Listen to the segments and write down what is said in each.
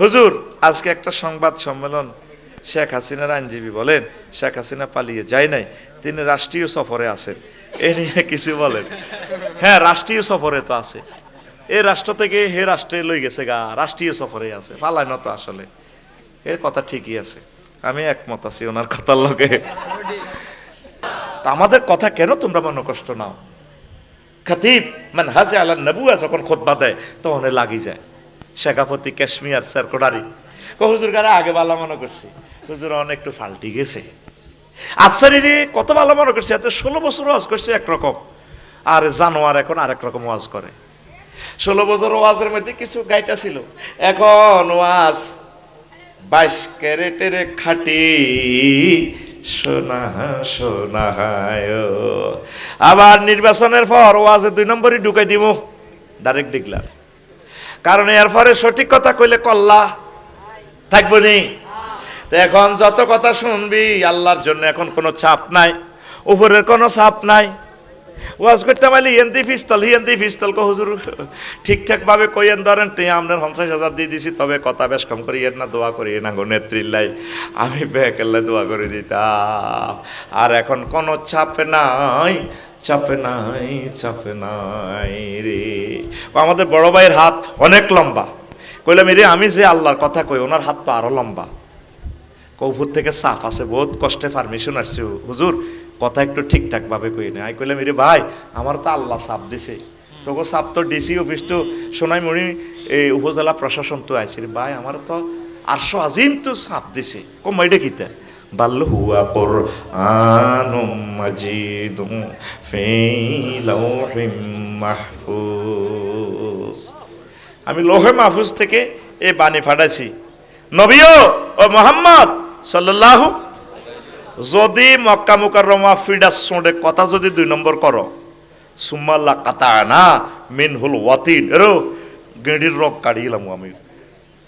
হুজুর, আজকে একটা সংবাদ সম্মেলন শেখ হাসিনার আইনজীবী বলেন। শেখ হাসিনা পালিয়ে যায় নাই, তিনি রাষ্ট্রীয় সফরে আছেন। এ নিয়ে কিছু বলেন। হ্যাঁ রাষ্ট্রীয় সফরে তো আছে। এই রাষ্ট্র থেকে হে রাষ্ট্রে লই গেছে গা, রাষ্ট্রীয় সফরে আছে। পালায় না তো আসলে। এর কথা ঠিকই আছে। আমি একমত আছি ওনার কথার তা আমাদের কথা কেন তোমরা মনে কষ্ট নাও? খাতিব মানে হাজে আল্লাহ নবুয়া যখন খোদবা দেয়, তখন এ লাগি যায়। শেখাপতি কাশ্মীর সার্কোডারি ও হুজুর গারে আগে ভালো মনে করছি। হুজুর অনেক একটু ফাল্টি গেছে। আফসারি রে কত ভালো মনে করছে, এত ষোলো বছর ওয়াজ করছে একরকম আর জানোয়ার এখন আরেক রকম ওয়াজ করে। ষোলো বছর ওয়াজের মধ্যে কিছু গাইটা ছিল। এখন ওয়াজ বাইশ ক্যারেটের খাটি। সোনা সোনা আবার নির্বাচনের পর ওয়াজে দুই নম্বরই ঢুকাই দিব ডাইরেক্ট ডিক্লার কারণ এরপরে সঠিক কথা কইলে কল্লা থাকব নি। এখন যত কথা শুনবি, আল্লাহর জন্য এখন কোনো চাপ নাই, উপরের কোনো চাপ নাই। ওয়াজ করতে পারলে ইয়েন্দি পিস্তল হিয়েন্দি পিস্তল কো হুজুর ঠিকঠাক ভাবে কইয়েন ধরেন, তে আপনার পঞ্চাশ হাজার দিয়ে দিছি, তবে কথা বেশ কম করি না দোয়া করি না গো নেত্রীল্লাই আমি বেকেল্লে দোয়া করে দিতাম। আর এখন কোনো চাপ নাই। চাপে নাই চাপে নাই রে। আমাদের বড় ভাইয়ের হাত অনেক লম্বা। কইলাম রে আমি যে আল্লাহর কথা কই, ওনার হাত তো আরও লম্বা। কৌপুর থেকে সাফ আছে, বহুত কষ্টে পারমিশন আসছে। হুজুর, কথা একটু ঠিকঠাক ভাবে কই না। আই কইলাম রে ভাই, আমার তো আল্লাহ সাপ দিছে। তোকে সাপ তো ডিসি অফিস তো সোনাইমণি এই উপজেলা প্রশাসন তো আইছে। রে ভাই, আমার তো আটশো আজিম তো সাপ দিছে। কম মাইডে কিতা? বাল্য হুয়া পর আনুম মাজিদুম মাহফুজ। আমি লোহে মাহফুজ থেকে এ বাণী ফাটাইছি। নবীও ও মোহাম্মদ সাল্লাল্লাহু যদি মক্কা মুকাররমা ফিডা সোঁডে কথা যদি দুই নম্বর করো কাতা না মিন হুল ওয়াতিন। এরো, গেঁড়ির রক কাড়িয়েলাম আমি।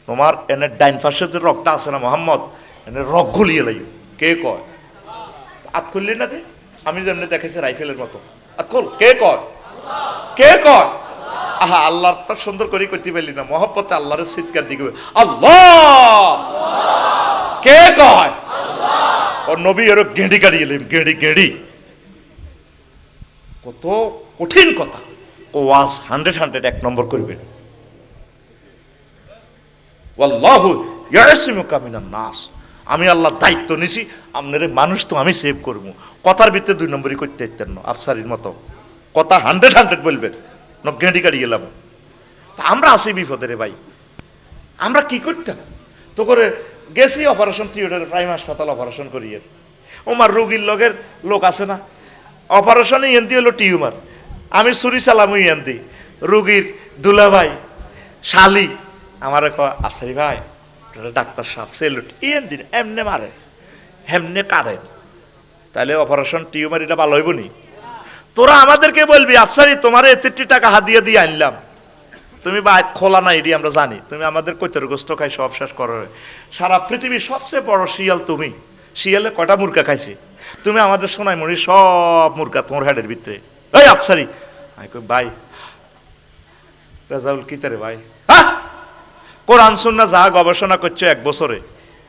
তোমার এনে ডাইন পাশে যে রকটা আছে না মোহাম্মদ, এনে রক গুলিয়ে লাই কে কয়? আত খুললি না দে আমি যেমনি দেখেছি রাইফেলের মতো। আত খোল, কে কয়? কে কয়? আহা, আল্লাহর তা সুন্দর করে করতে পারলি না। মহব্বতে আল্লাহরের শীতকার দিকে আল্লাহ! কে কয়? ও নবী এর গেঁড়ি গাড়ি এলেন, গেঁড়ি গেঁড়ি। কত কঠিন কথা। ও ওয়াজ হান্ড্রেড হান্ড্রেড এক নম্বর করবেন। ওয়াল্লাহু ইয়াসিমুকা মিনান নাস। আমি আল্লাহ দায়িত্ব নিছি, আপনার মানুষ তো আমি সেভ করব। কথার ভিতরে দুই নম্বরই করতে না, আফসারির মতো। কথা হান্ড্রেড হান্ড্রেড বলবেন ন গেঁড়ি গেলাম তা আমরা আছি বিপদে রে ভাই। আমরা কি করতাম? তো করে গেছি অপারেশন থিয়েটারে প্রাইম হাসপাতাল অপারেশন করিয়ে। ওমার রোগীর লগের লোক আছে না? অপারেশনে ইয়েন্দি হলো টিউমার। আমি ছুরি চালামু ইয়েন্দি রুগীর দুলাভাই, শালি। আমার আফসারি ভাই তোরা ডাক্তার সাহেব সেলুট এন ইয়েন্দিন এমনে মারে, হেমনে কাঁদেন তাহলে অপারেশন টিউমার এটা ভালো হইব নি? তোরা আমাদেরকে বলবি, আফসারি, তোমার এতেরটি টাকা হাদিয়ে দিয়ে আনলাম। তুমি বা খোলা না এটি আমরা জানি। তুমি আমাদের কৈতের গোস্ত খাই, সব শেষ করো। সারা পৃথিবীর সবচেয়ে বড় শিয়াল তুমি। শিয়ালে কটা মুরগা খাইছে? তুমি আমাদের সোনাই মরি সব মুরগা তোমার হেডের ভিতরে। ওই আফসারি! আমি কই, ভাই। রেজাউল কিতারে ভাই? হ্যাঁ কোরআন সুন্না যা গবেষণা করছ এক বছরে,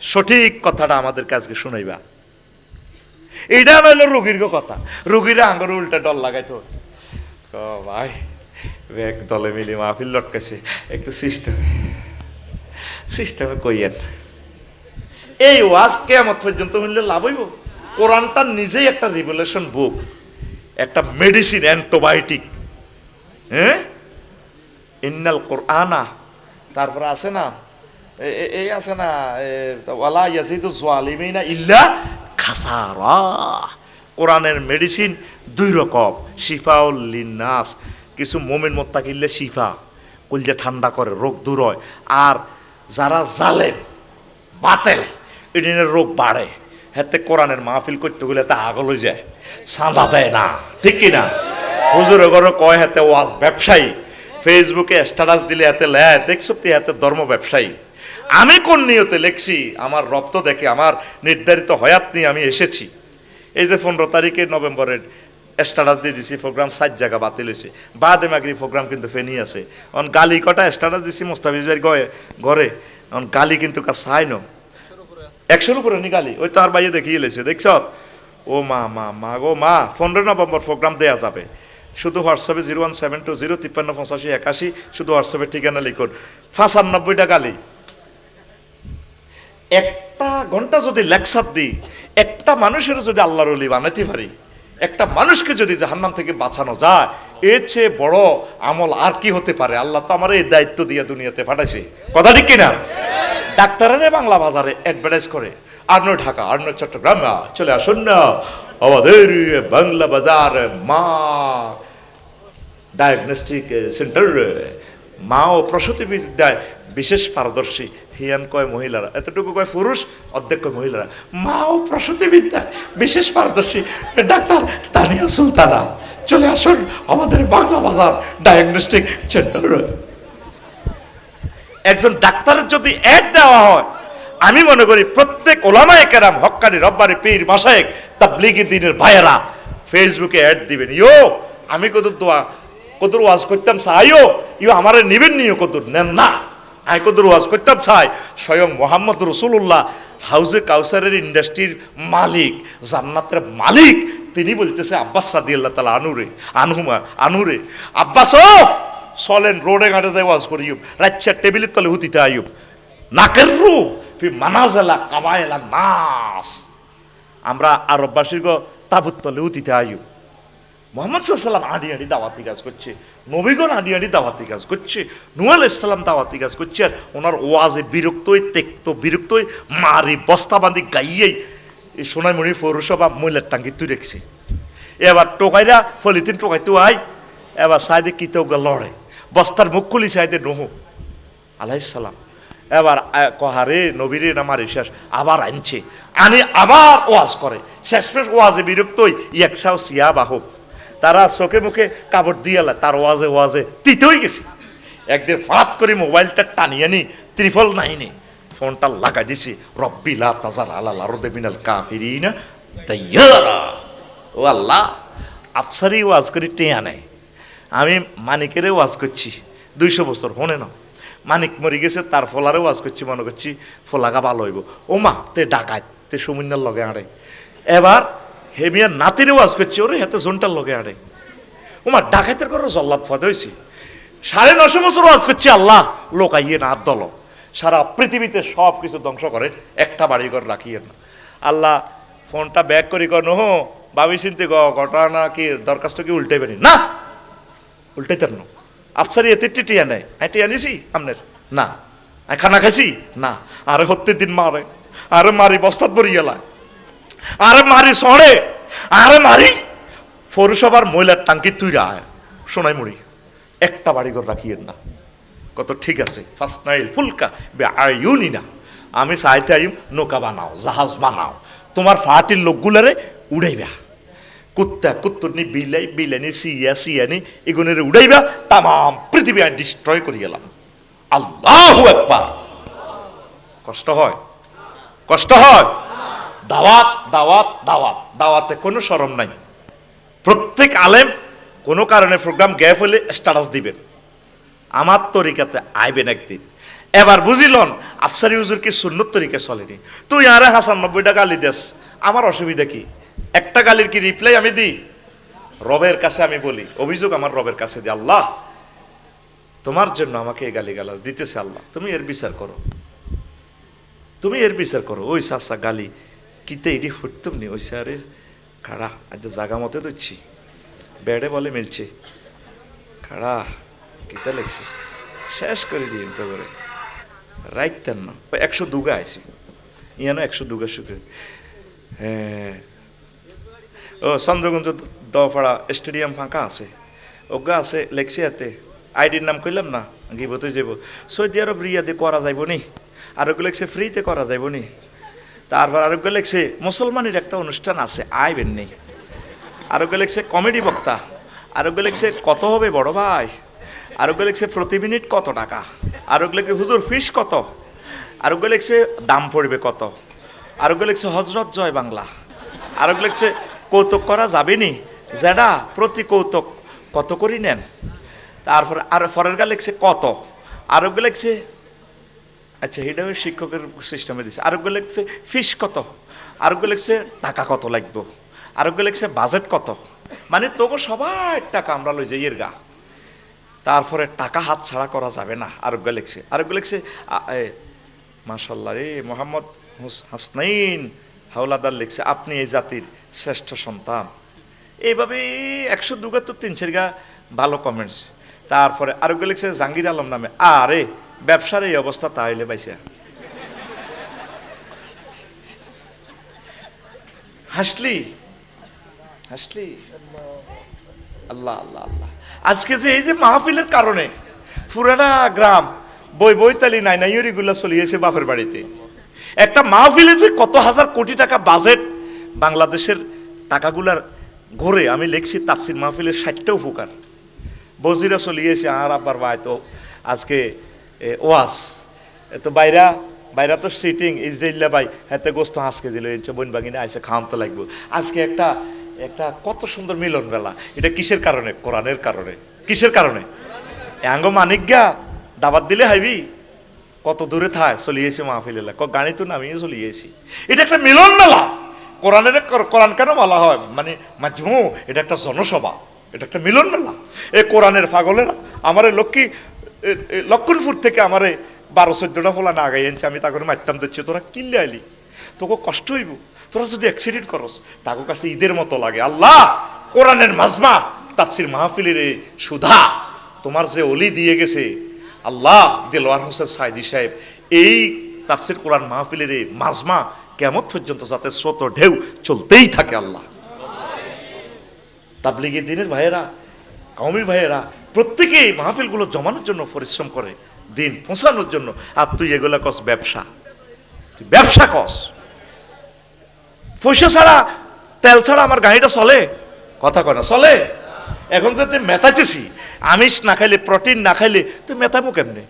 সঠিক কথাটা আমাদের কাছকে শুনাইবা। এইটা হইল রুগীর কথা। রুগীরা আঙ্গুর উল্টা ডল লাগাইতো। ভাই, এক দলে মিলি মাহফিল লটকাছে। একটু সিস্টেম সিস্টেমে কইয়েন। এই ওয়াজ কেমত পর্যন্ত মিললে লাভ হইব? কোরআনটা নিজেই একটা রিভলিউশন বুক একটা মেডিসিন অ্যান্টোবায়োটিক হ্যাঁ? ইন্নাল কোরআনা তারপরে আছে না? এই আছে না ওয়ালা ইয়াজিদু জালিমিনা ইল্লা খাসারা। কোরআনের মেডিসিন দুই রকম, শিফাউল লিন্নাস, কিছু মোমেন মোত্তাকিল্লে শিফা, কলজে ঠান্ডা করে, রোগ দূর হয়। আর যারা জালেম, বাতেল এদিনের রোগ বাড়ে। হাতে কোরআনের মাহফিল করতে গেলে তা আগল হয়ে যায়। সাঁদা দেয় না, ঠিক কিনা? হুজুর ঘরে কয় হাতে ওয়াজ ব্যবসায়ী ফেসবুকে স্ট্যাটাস দিলে হাতে লেয় দেখছ তুই হাতে ধর্ম ব্যবসায়ী। আমি কোন নিয়তে লেখছি? আমার রক্ত দেখে, আমার নির্ধারিত হয়াত নিয়ে আমি এসেছি। এই যে পনেরো তারিখে নভেম্বরের স্ট্যাটাস দিয়ে দিছি প্রোগ্রাম সাত জায়গা বাতিল হয়েছে। বাদে মাগরি প্রোগ্রাম কিন্তু ফেনি আছে। অন গালি কটা স্ট্যাটাস দিছি, মোস্তাফিজ গয়ে ঘরে অন গালি কিন্তু কাজ চাই একশোর উপরে নি গালি, ওই তো আর বাইয়ে দেখিয়ে লেছে। দেখছ? ও মা মা মা গো, মা, পনেরো নভেম্বর প্রোগ্রাম দেয়া যাবে। শুধু হোয়াটসঅ্যাপে zero one seven two zero তিপ্পান্ন পঁচাশি একাশি, শুধু হোয়াটসঅ্যাপে ঠিকানা লিখুন। পঁচানব্বইটা গালি। একটা ঘণ্টা যদি লেকচার দিই, একটা মানুষের যদি আল্লাহর অলি বানাতে পারি, একটা মানুষকে যদি জাহান্নাম থেকে বাঁচানো যায়, এর চেয়ে বড় আমল আর কি হতে পারে? আল্লাহ তো আমার এই দায়িত্ব দিয়ে দুনিয়াতে পাঠাইছে। কথা ঠিক কিনা? ডাক্তারেরা বাংলা বাজারে অ্যাডভার্টাইজ করে। আর্ন ঢাকা, আর্ন চট্টগ্রাম চলে আসুন না। আমাদের বাংলা বাজার, মা ডায়াগনস্টিক সেন্টার মা ও প্রসূতি বিদ্যায় বিশেষ পারদর্শী হিয়ান কয় মহিলারা এতটুকু কয় পুরুষ অর্ধেক কয় মহিলারা মা ও প্রসূতি বিদ্যায় বিশেষ পারদর্শী ডাক্তার তানিয়া সুলতানা চলে আসুন আমাদের বাংলা বাজার ডায়াগনস্টিক সেন্টার একজন ডাক্তারের যদি অ্যাড দেওয়া হয় আমি মনে করি প্রত্যেক ওলামায়ে কেরাম হক্কানি রব্বানি পীর মাসায়েক তাবলিগি দিনের ভাইয়েরা ফেসবুকে অ্যাড দিবেন ইয়ো আমি কত দোয়া কদর ওয়াজ করতাম চাইও ইও আমারে নিবেন নিও কদর। নেন না। আমি কদর ওয়াজ করতাম চাই। স্বয়ং মোহাম্মদ রসুল্লাহ হাউজে কাউসারের ইন্ডাস্ট্রির মালিক, জান্নাতের মালিক। তিনি বলতেছে, আব্বাস সাদি আল্লাহ তালা আনুরে আনহুমা আনুরে আব্বাস ও, চলেন, রোডে ঘাটে যাই ওয়াজ করি রাচ্চা টেবিলের তলে হুতিতে আইব নাকের রু ফি মানাজালা কামায়েলা নাস। আমরা আরববাসীর গো তাবুত তলে হুতিতে আইব মোহাম্মদ সাল্লাম আডি আডি দাওয়াতি কাজ করছে, নবীগণ আডি আডি দাওয়াতি কাজ করছে নুয়াল ইসলাম দাওয়াতি কাজ করছে, আর ওনার ওয়াজে বিরক্তই, তেক্ত বিরক্তই, মারি বস্তা বস্তাবান্দি গাইয়েই এই সোনাইমণি পৌরসভা মহিলার টাঙ্গি তুই রেখছে। এবার টোকাইরা ফলিতিন টোকাইতে আই এবার সাইদে কিতেও গা লড়ে, বস্তার মুখ খুলি সাইদে নহু আলাইসালাম এবার কহারে নবীরে নামার শেষ, আবার আনছে, আনি আবার ওয়াজ করে শেষ শেষ ওয়াজে বিরক্তই একসাও সিয়া বাহক তারা চোখে মুখে কাপড় দিয়ালা তার ওয়াজে ওয়াজে। তিতেই গেছে। একদিন ফাঁপ করে মোবাইলটা টানিয়ে নি ত্রিফল নাইনি ফোনটা লাগাই দিছি রব্বিলা তাজার আলাল আরও দেবিনাল কাফিরিনা তাইয়ারা ও আল্লাহ, আফসারি ওয়াজ করে টেয়া নেয় আমি মানিকেরে ওয়াজ করছি, দুইশো বছর হনে না মানিক মরি গেছে, তার ফলারে ওয়াজ করছি, মনে করছি ফলাগা ভালো হইব। ও মা তে ডাকাত, তে সুমিন্দার লগে আড়ে। এবার হেমিয়ার নাতিরে ওয়াজ করছি, ওরে হেতে জোনটার লোকে ও মা ডাকাতের করে জল্লাদ ফদ হয়েছি সাড়ে নশো বছর ওয়াজ করছি আল্লাহ, লোক আইয়ে না দল সারা পৃথিবীতে সব কিছু ধ্বংস করে, একটা বাড়ি ঘর রাখিয়ে না। আল্লাহ, ফোনটা ব্যাক করি কর নহ ভাবি চিনতে ঘটনা কি, দরখাস্ত কি উল্টে বেরি? না উল্টাইতেন না। আফসারি এতে টিটিয়া নেয় হ্যাঁ টিয়া আপনার না। খানা খাইছি? না। আরে হত্যে দিন মারে। আরে মারি, বস্তাত বরি গেলা আরে মারি সড়ে আরে মারি। পৌরসভার মহিলার টাঙ্কি তুইরা সোনাই মুড়ি, একটা বাড়িঘর রাখিয়েন না। কত ঠিক আছে ফার্স্ট নাইল ফুলকা, বে আইউনি না। আমি চাইতে আইম, নৌকা বানাও, জাহাজ বানাও। তোমার ফাটির লোকগুলারে উড়াইবা। কুত্তা, কুত্তরনি, বিলাই বিলানি সিয়া, সিয়ানি, এগুনের উড়াইবা তাম পৃথিবী আমি ডিস্ট্রয় করে গেলাম আল্লাহ একবার কষ্ট হয়? কষ্ট হয়? দাওয়াত দাওয়াত দাওয়াত। দাওয়াতে কোনো সরম নাই। প্রত্যেক আলেম কোনো কারণে প্রোগ্রাম গ্যাপ হলে স্ট্যাটাস দিবেন আমার তরিকাতে আইবেন একদিন। এবার বুঝিলন আফসারি হুজুর কি সুন্নত তরিকা চলেনি? তুই আরে হাসান নব্বইটা গালি দেস, আমার অসুবিধা কি? একটা গালির কি রিপ্লাই আমি দিই? রবের কাছে আমি বলি, অভিযোগ আমার রবের কাছে দিই আল্লাহ। তোমার জন্য আমাকে এই গালি গালাজ দিতেছে আল্লাহ। তুমি এর বিচার করো। তুমি এর বিচার করো। ওই সাসা গালি কিতে এটি ফুটতুম নি? ওই স্যারে খাড়া, আজ জাগা মতে দিচ্ছি বেড়ে বলে মিলছে। খাড়া, কিতা লেগছে? শেষ করে দিন তো করে। রাইতেন না। একশো দুগা আছে ইয়ানো একশো দুগা শুকে হ্যাঁ। ও চন্দ্রগঞ্জ দপাড়া স্টেডিয়াম ফাঁকা আছে। ওগা আছে লেখছে এতে। আইডির নাম কইলাম না? গিবতে যাব সৌদি আরব রিয়াদে করা যাইব নি? আর ওগুলো ফ্রিতে করা যাইব নি? তারপর আরেকগুলো লেখছে মুসলমানের একটা অনুষ্ঠান আছে আইবেন নেই। আরোগ্য লেখছে কমেডি বক্তা, আরোগ্য লেখছে কত হবে বড় ভাই, আরোগ্য লেখছে প্রতি মিনিট কত টাকা, আরোগ্য লেখছে হুজুর ফিস কত, আরোগ্য লেখছে দাম পড়বে কত, আরোগ্য লেখছে হজরত জয় বাংলা, আরোগ্য লেখছে কৌতুক করা যাবে নি যেটা প্রতি কৌতুক কত করি নেন, তারপর আর পরের গা লেখছে কত, আরোগ্য লেখছে আচ্ছা এটা ওই শিক্ষকের সিস্টেমে দিছে। আরোগ্য লিখছে, ফিস কত? আরোগ্য লিখছে, টাকা কত লাগবে? আরোগ্য লিখছে, বাজেট কত? মানে তোকে সবার টাকা আমরা লই যাই এর গা। তারপরে টাকা হাত ছাড়া করা যাবে না আরোগ্য লিখছে। আরোগ্য লিখছে মাশাল্লাহ রে, মোহাম্মদ হুস- হাসনাইন হাওলাদার লিখছে, আপনি এই জাতির শ্রেষ্ঠ সন্তান। এইভাবে একশো দুগাত্তর তিন গা ভালো কমেন্টস তারপরে আরোগ্য লিখছে, জাহাঙ্গীর আলম নামে, আরে ব্যবসার এই অবস্থা তাইলে পাইছে। হাসলি? হাসলি? আল্লাহ আল্লাহ আল্লাহ। আজকে যে এই যে মাহফিলের কারণে পুরানা গ্রাম বই বইতালি নাই নাই গুলা চলিয়েছে বাপের বাড়িতে। একটা মাহফিলে যে কত হাজার কোটি টাকা বাজেট বাংলাদেশের টাকাগুলার ঘরে, আমি লিখছি তাফসির মাহফিলের ষাটটা উপকার। বজিরা চলিয়েছে, আর আবার ভাই তো আজকে এ তো বাইরা বাইরা তো সিটিং ইসরাইল্লা ভাই, হাতে গোস্ত হাসকে দিল এই বন বাগিনে আইসে খাওয়ান তো লাগবে। আজকে একটা একটা কত সুন্দর মিলন বেলা এটা কিসের কারণে? কোরআনের কারণে। কিসের কারণে? অ্যাঙ্গ মানিজ্ঞা দাবাত দিলে হাইবি? কত দূরে থায়, চলিয়েছি মাহফিল এলা গাড়ি তো নামিয়ে চলিয়েছি। এটা একটা মিলন মেলা। কোরআনের কোরআন কেন বলা হয়? মানে মাজমু, এটা একটা জনসভা। এটা একটা মিলন মেলা। এই কোরআনের পাগলেরা, আমারে লক্ষ্মী লক্ষণপুর থেকে আমারে বারো চোদ্দটা ফোলা না আগাই আনছে, আমি তাকে মারতাম দিচ্ছি তোরা কিনলে আইলি? তোকে কষ্ট হইব? তোরা যদি অ্যাক্সিডেন্ট করস, তাকে কাছে ঈদের মতো লাগে। আল্লাহ, কোরআনের মাজমা, তাফসির মাহফিলের সুধা, তোমার যে অলি দিয়ে গেছে, আল্লাহ দেলোয়ার হোসেন সাইদি সাহেব, এই তাফসির কোরআন মাহফিলের এই মাজমা কেমত পর্যন্ত যাতে স্রোত ঢেউ চলতেই থাকে আল্লাহ। তাবলিগি দিনের ভাইয়েরা কওমি ভাইয়েরা, প্রত্যেকেই মাহফিলগুলো জমানোর জন্য পরিশ্রম করে, দিন পৌঁছানোর জন্য। আর তুই এগুলা কস ব্যবসা। তুই ব্যবসা কস পয়সা ছাড়া তেল ছাড়া আমার গাড়িটা চলে? কথা কয় না, চলে? এখন যে তুই মেতাইতেছি, আমিষ না খাইলে, প্রোটিন না খাইলে, তুই মেতামো কেমনে?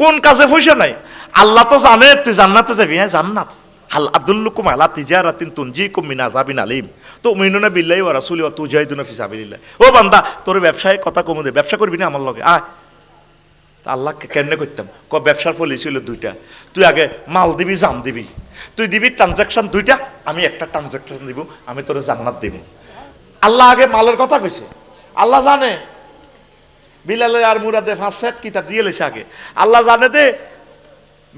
কোন কাজে পয়সা নাই? আল্লাহ তো জানে, তুই জান্নাতে যাবি। হ্যাঁ জান্নাত। হাল আব্দুল্লুকুম আলা তিজারাতিন তুনজিকুম মিন আযাবিন আলিম তো মিনুনা বিল্লাহি ওয়া রাসূলি ওয়া তুজাহিদুনা ফি সাবিলিল্লাহ ও বান্দা, তোর ব্যবসায় কথা কমু দে, ব্যবসা করবি না আমার লগে? আয়। তা আল্লাহ কেন করতাম? ক, ব্যবসার পলিসি হলো দুইটা। তুই আগে মাল দিবি, জাম দিবি। তুই দিবি ট্রানজাকশন দুইটা, আমি একটা ট্রানজাকশন দিব, আমি তোর জান্নাত দিব। আল্লাহ আগে মালের কথা কইছে। আল্লাহ জানে। বিলালে আর মুরাদে পাঁচ সেট কিতাব দিয়ে লেছে আগে। আল্লাহ জানে দে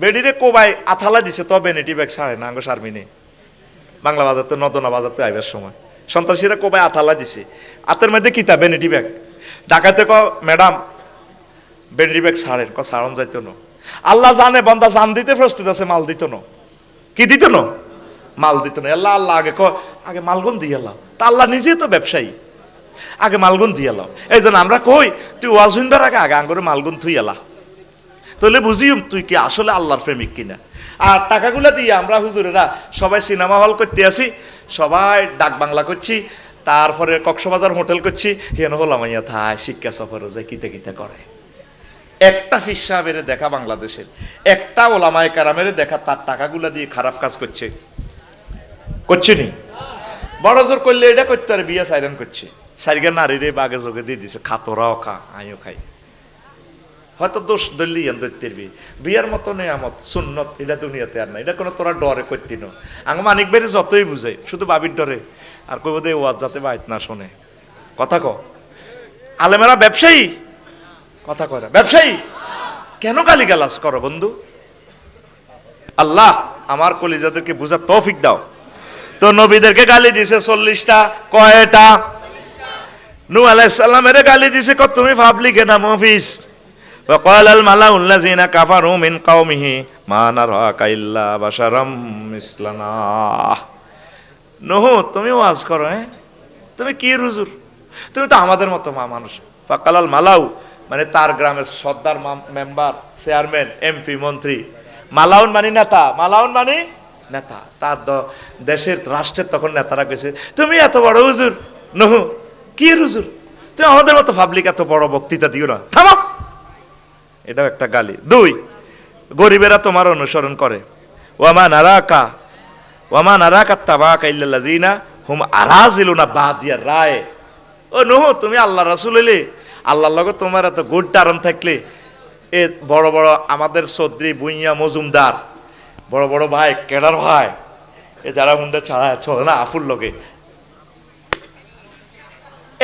বেডিরে কোবাই আথালা দিছে, তবে নেটি ব্যাগ সাড়ে না, আঙ্গ সারমিনে বাংলা বাজার তো নদনা বাজার তো আইবার সময়। সন্ত্রাসীরা কোবাই আথালা দিছে। আতের মধ্যে কিতাব বেনেটি ব্যাগ? ডাকাতে ক ম্যাডাম, বেনেটি ব্যাগ ছাড়েন ক ছাড়ন যাইতো না। আল্লাহ জানে, বন্দা জান দিতে প্রস্তুত আছে, মাল দিত না। কি দিত না? মাল দিত না। আল্লাহ আল্লাহ আগে ক আগে মালগুন দিয়ে আল্লাহ তা আল্লাহ নিজেই তো ব্যবসায়ী। আগে মালগুন দিয়ে এলাও এই জন্য আমরা কই, তুই ওয়াজ আগে আগে আঙ্গুরে মালগুন থুই এলা তাহলে বুঝিম তুই কি আসলে আল্লাহর প্রেমিক কিনা? আর টাকাগুলো দিয়ে আমরা হুজুরেরা সবাই সিনেমা হল করতে আসি, সবাই ডাক বাংলা করছি, তারপরে কক্সবাজার হোটেল করছি, হেন হলাম ইয়া থায় শিক্ষা সফরে যায় কিতে কিতে করে? একটা ফিস সাহেবের দেখা বাংলাদেশের, একটা ওলামায় কারামের দেখা তার টাকাগুলা দিয়ে খারাপ কাজ করছে। করছে নি? বড় জোর করলে এটা করতে পারে, বিয়ে সাইরান করছে। সাইগা নারীরে বাগে যোগে দিয়ে দিছে খাতরাও খা, আমিও খাই। হয়তো দোষ দলি ইয়ান দৈত্যের বিয়ার মতো নেয়ামত সুন্নত, এটা দুনিয়াতে আর না এটা কোনো তোরা ডরে করতি না। আঙ্গ মানিক বেড়ে যতই বুঝে, শুধু বাবির ডরে। আর কইব দে ওয়াজ যাতে বাইত না শোনে। কথা ক। আলেমেরা ব্যবসায়ী? কথা কয় ব্যবসায়ী? কেন গালি গালাস করো বন্ধু? আল্লাহ আমার কলিজাদেরকে বুঝার তৌফিক দাও। তো নবীদেরকে গালি দিছে চল্লিশটা, কয়টা? নু আলাইসাল্লামের গালি দিছে কত? তুমি ভাবলি কেনা মফিস وقال الملأ الذين كفروا من قومه ما نراك إلا بشرا مثلنا নহু তুমি ওয়াজ করো হ্যাঁ তুমি কি রুজুর তুমি তো আমাদের মতো মা মানুষ ফাকালাল মালাউ মানে তার গ্রামের সর্দার মেম্বার চেয়ারম্যান এমপি মন্ত্রী মালাউন মানে নেতা মালাউন মানে নেতা তার দ- দেশের রাষ্ট্রের তখন নেতারা কইছে তুমি এত বড় হুজুর নহু কি হুজুর তুমি আমাদের মতো পাবলিক এত বড় বক্তৃতা দিও না থামো এটাও একটা গালি। দুই, গরিবেরা তোমার অনুসরণ করে। ওয়ামা নারাকা ওয়ামা নারাকা তাবাকা ইল্লাল্লাযিনা হুম আরাজিলুনা বাদিয়া রায়। ও নহু, তুমি আল্লাহ রাসূল হইলে, আল্লাহর লগে তোমার এত গুড টারম থাকলে, এ বড় বড় আমাদের চৌধুরী বুইয়া, মজুমদার, বড় বড় ভাই, কেডার ভাই, এ যারা হুন্ডা ছাড়া চলে না আফুর লগে।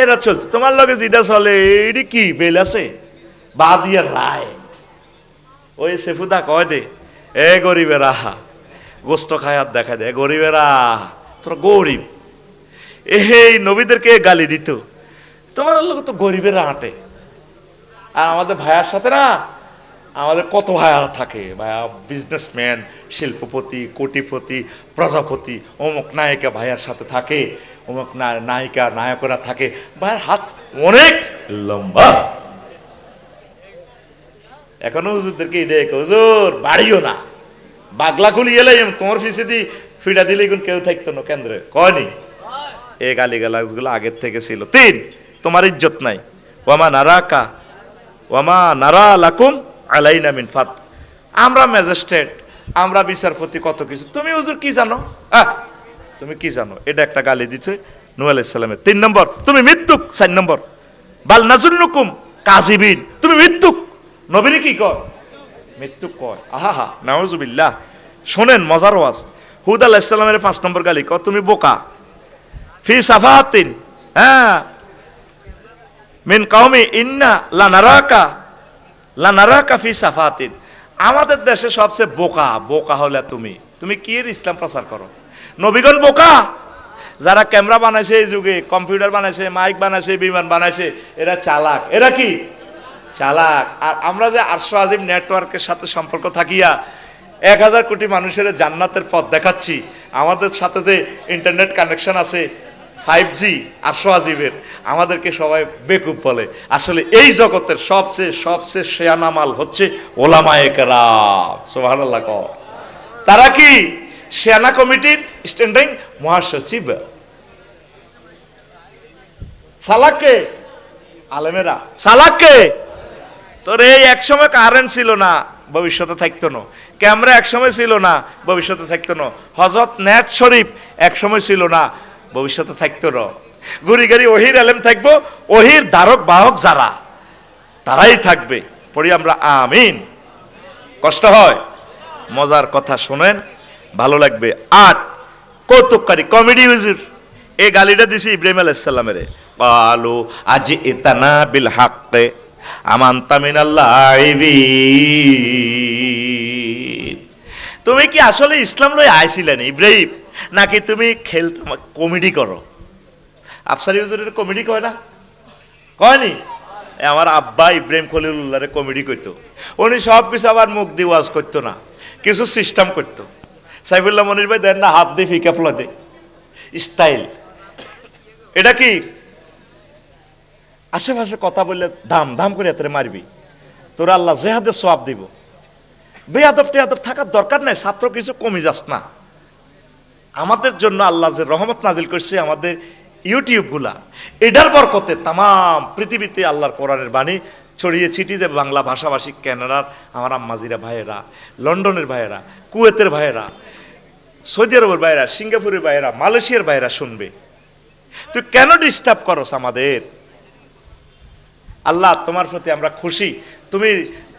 এরা চলতো তোমার লগে যেটা চলে এটি কি বেল আছে? বা দিয়ে রায়। ওই সেফুদা কয় দে, এ গরিবেরা গোস্ত খায় আর দেখা দেয় গরিবেরা তোরা গরিব। এই নবীদেরকে গালি দিত। তোমার লোক তো গরিবেরা হাঁটে আর আমাদের ভাইয়ার সাথে না, আমাদের কত ভাইয়ারা থাকে। ভাইয়া বিজনেসম্যান শিল্পপতি, কোটিপতি, প্রজাপতি, অমুক নায়িকা ভাইয়ার সাথে থাকে, অমুক নায়িকা, নায়করা থাকে। ভাইয়ার হাত অনেক লম্বা। এখনও হুজুরদেরকে দেখ, হুজুর, বাড়িও না। বাগলা খুলি এলে তোমার ফিসে দি, ফিডা দিলে এখন কেউ থাকতো না, কেন্দ্রে। কয়নি এ গালি গালাজগুলো আগের থেকে ছিল। তিন, তোমার ইজ্জত নাই। ওয়ামা নারাকা, ওয়ামা নারা লাকুম আলাইনা মিন ফাত। আমরা ম্যাজিস্ট্রেট, আমরা বিচারপতি, কত কিছু। তুমি হুজুর কি জানো? আহ, তুমি কি জানো? এটা একটা গালি দিচ্ছে নূ আলাইসাল্লামের তিন নম্বর, তুমি মৃত্যুক। চার নম্বর, বাল নাজুল নাজুন্নুকুম কাজিবিন। তুমি মৃত্যুক। নবীরে কি কয়? মৃত্যুক কয়। আহা হা নাওজুবিল্লাহ শোনেন, মজার ওয়াজ। হুদ আলাহ ইসলামের পাঁচ নম্বর গালি ক তুমি বোকা। ফি সাফাহাতিন হ্যাঁ। মিন কাউমি ইন্না লানারাকা লানারাকা ফি সাফাহাতিন। আমাদের দেশে সবচেয়ে বোকা বোকা হলে তুমি। তুমি কি ইসলাম প্রচার করো? নবীগণ বোকা? যারা ক্যামেরা বানাইছে এই যুগে, কম্পিউটার বানাইছে, মাইক বানাইছে, বিমান বানাইছে, এরা চালাক। এরা কি? চালাক। আর আমরা যে আটশো আজিম নেটওয়ার্কের সাথে সম্পর্ক থাকিয়া এক হাজার কোটি মানুষের জান্নাতের পথ দেখাচ্ছি। আমাদের সাথে যে ইন্টারনেট কানেকশন আছে ফাইভ জি আটশো আজিবের আমাদেরকে সবাই বেকুব বলে। আসলে এই জগতের সবচেয়ে সবচেয়ে শেয়ানা মাল হচ্ছে ওলামায়েকেরা সোহানাল্লাহ তারা কি সেনা কমিটির স্ট্যান্ডিং মহাসচিব। সালাককে, আলেমেরা, সালাককে তোর এই একসময় কারেন্ট ছিল না, ভবিষ্যতে থাকতো না। ক্যামেরা একসময় ছিল না, ভবিষ্যতে থাকতো না। হজরত নেট শরীফ একসময় ছিল না, ভবিষ্যতে থাকতো না। গুড়ি গাড়ি ওহির আলেম থাকব ওহির দ্বারক বাহক যারা, তারাই থাকবে। পড়ি আমরা আমিন। কষ্ট হয়? মজার কথা শোনেন, ভালো লাগবে। আট, কৌতুককারী কমেডি হুজুর, এই গালিটা দিছি ইব্রাহিম আলাইসাল্লামের কালু আজ ইতানা বিল হাক্কে। আমান্তা মিনাল্লাহ তুমি কি আসলে ইসলাম লই আইছিলেন ইব্রাহিম? নাকি তুমি খেলতে কমেডি করো? আফসারি হুজুরের কমেডি কয় না? কয়নি আমার আব্বা ইব্রাহিম খলিলুল্লাহরে কমেডি করতো উনি সব কিছু আবার মুখ দিয়ে ওয়াজ করতো না, কিছু সিস্টেম করতো। সাইফুল্লাহ মনির ভাই দেন না, হাত দিয়ে ফিকা দে। স্টাইল। এটা কি আশেপাশে কথা বললে দাম দাম করে এত মারবি। তোর আল্লাহ জেহাদের সব দিব। বেয়াদব টেয়াদব থাকার দরকার নাই, ছাত্র কিছু কমে যাস না। আমাদের জন্য আল্লাহ যে রহমত নাজিল করছে আমাদের ইউটিউবগুলা, এটার বরকতে তাম পৃথিবীতে আল্লাহর কোরআনের বাণী ছড়িয়ে ছিটিয়ে যে বাংলা ভাষাভাষী ক্যানাডার, আমার আম্মাজিরা ভাইয়েরা, লন্ডনের ভাইয়েরা, কুয়েতের ভাইয়েরা, সৌদি আরবের ভাইয়েরা, সিঙ্গাপুরের ভাইয়েরা, মালয়েশিয়ার ভাইয়েরা শুনবে। তুই কেন ডিস্টার্ব করস আমাদের? আল্লাহ তোমার প্রতি আমরা খুশি। তুমি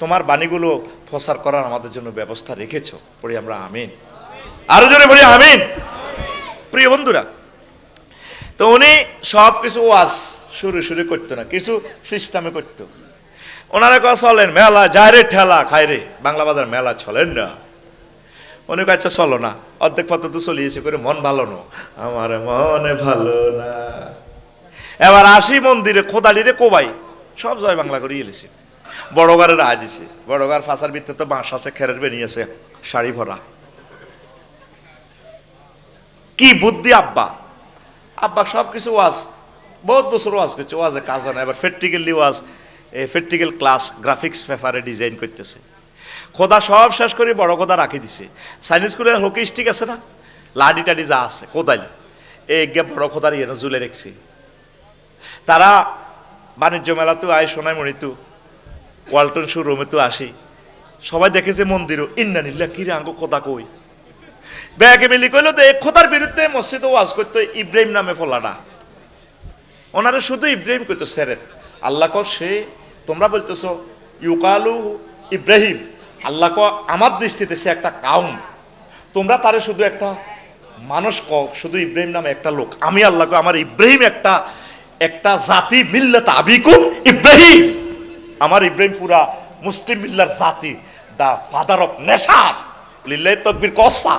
তোমার বাণীগুলো প্রসার করার আমাদের জন্য ব্যবস্থা রেখেছো। পড়ি আমরা আমিন। আরও জোরে পড়ি আমিন। প্রিয় বন্ধুরা, তো উনি সব কিছু ওয়াজ শুরু শুরু করতো না, কিছু সিস্টেমে করতো। ওনারা কথা চলেন, মেলা, যায় রে ঠেলা, খায় রে। বাংলা বাজার মেলা চলেন না। উনি কাছে চলো না। অর্ধেক পথ তো চলিয়েছে, করে মন ভালো না। আমার মনে ভালো না। এবার আসি মন্দিরে খোদালিরে কোবাই। সব জয় বাংলা করে এলেছে। বড়গারে রায় দিছে। বড়গার ফাঁসার ভিতরে তো বাঁশ আছে, খেরের বেরিয়েছে শাড়ি ভরা। কি বুদ্ধি আব্বা। আব্বা সব কিছু ওয়াজ, বহুত বছর ওয়াজ করছে, ওয়াজে কাজ হয় না। এবার ফেট্রিক্যালি ওয়াজ এই ফেট্রিক্যাল ক্লাস, গ্রাফিক্স পেপারে ডিজাইন করতেছে। খোদা সব শেষ করে বড় খোদা রাখি দিছে। চাইনিজ স্কুলের হকি স্টিক আছে না? লাডি টাডি যা আছে, কোদাল। এই বড় খোদার ইয়ে জুলে রেখছে। তারা বাণিজ্য মেলাতেও আয় সোনাই মণিতু ওয়ালটন শোরুমে তো আসি। সবাই দেখেছে মন্দিরও। ইন্নানিল্লা কিরে আঙ্গ খোদা কই। ব্যাগে মিলি কইলো তো খোদার বিরুদ্ধে মসজিদে ওয়াজ করতো ইব্রাহিম নামে ফলাটা ওনারা শুধু ইব্রাহিম কইতো স্যারের আল্লাহ কর সে, তোমরা বলতেছো, ইউকালু ইব্রাহিম। আল্লাহ ক আমার দৃষ্টিতে সে একটা কাউম তোমরা তারে শুধু একটা মানুষ ক শুধু ইব্রাহিম নামে একটা লোক। আমি আল্লাহ আমার ইব্রাহিম একটা একটা জাতি মিল্লাত আবিকুম ইব্রাহিম। আমার ইব্রাহিম পুরা মুসলিম মিল্লার জাতি দা ফাদার অফ নেশাদ লিল্লাহ তকবির কসা